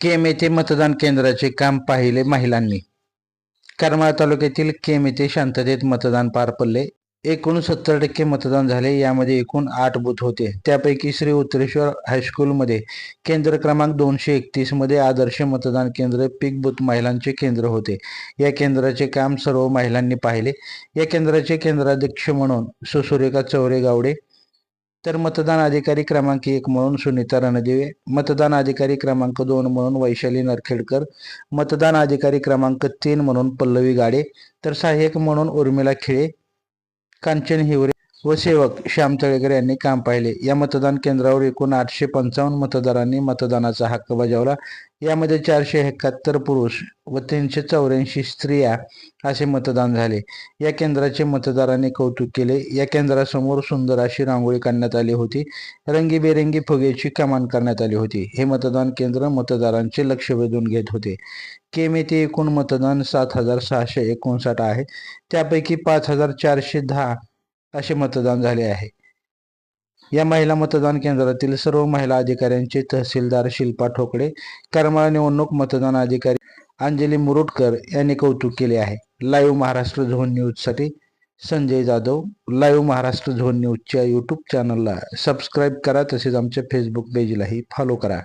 केम येथे मतदान केंद्राचे काम पाहिले महिलांनी. करमाळ तालुक्यातील केम येथे शांततेत मतदान पार पडले. एकूण सत्तर टक्के मतदान झाले यामध्ये एकूण आठ बूथ होते. त्यापैकी श्री उत्तरेश्वर हायस्कूलमध्ये केंद्र क्रमांक दोनशे एकतीसमध्ये आदर्श मतदान केंद्र पीक बूथ महिलांचे केंद्र होते. या केंद्राचे काम सर्व महिलांनी पाहिले. या केंद्राचे केंद्राध्यक्ष म्हणून सुसुरेखा चौरे गावडे तर मतदान अधिकारी क्रमांक एक म्हणून सुनीता रणदिवे मतदान अधिकारी क्रमांक दोन म्हणून वैशाली नरखेडकर मतदान अधिकारी क्रमांक तीन म्हणून पल्लवी गाडे तर सहाय्यक म्हणून उर्मिला खिळे कांचन हिवरे व सेवक श्याम तळेकर यांनी काम पाहिले. या मतदान केंद्रावर एकूण आठशे पंचावन्न मतदारांनी मतदानाचा हक्क बजावला. यामध्ये चारशे एकाहत्तर पुरुष व तीनशे चौऱ्याऐंशी स्त्रिया असे मतदान झाले. या केंद्राचे मतदारांनी कौतुक केले. या केंद्रासमोर सुंदर अशी रांगोळी काढण्यात आली होती. रंगीबेरंगी फुगेची कमान करण्यात आली होती. हे मतदान केंद्र मतदारांचे लक्ष वेधून घेत होते. केम येथे एकूण मतदान सात हजार सहाशे एकोणसाठ आहे. त्यापैकी पाच हजार चारशे दहा असे मतदान झाले आहे. या महिला मतदान केंद्रातील सर्व महिला अधिकाऱ्यांचे तहसीलदार शिल्पा ठोकळे करमाळा निवडणूक मतदान अधिकारी अंजली मुरुटकर यांनी कौतुक केले आहे. लाईव्ह महाराष्ट्र झोन न्यूजसाठी संजय जाधव लाईव्ह महाराष्ट्र झोन न्यूजच्या यूट्यूब चॅनलला सबस्क्राईब करा तसेच आमच्या फेसबुक पेजलाही फॉलो करा.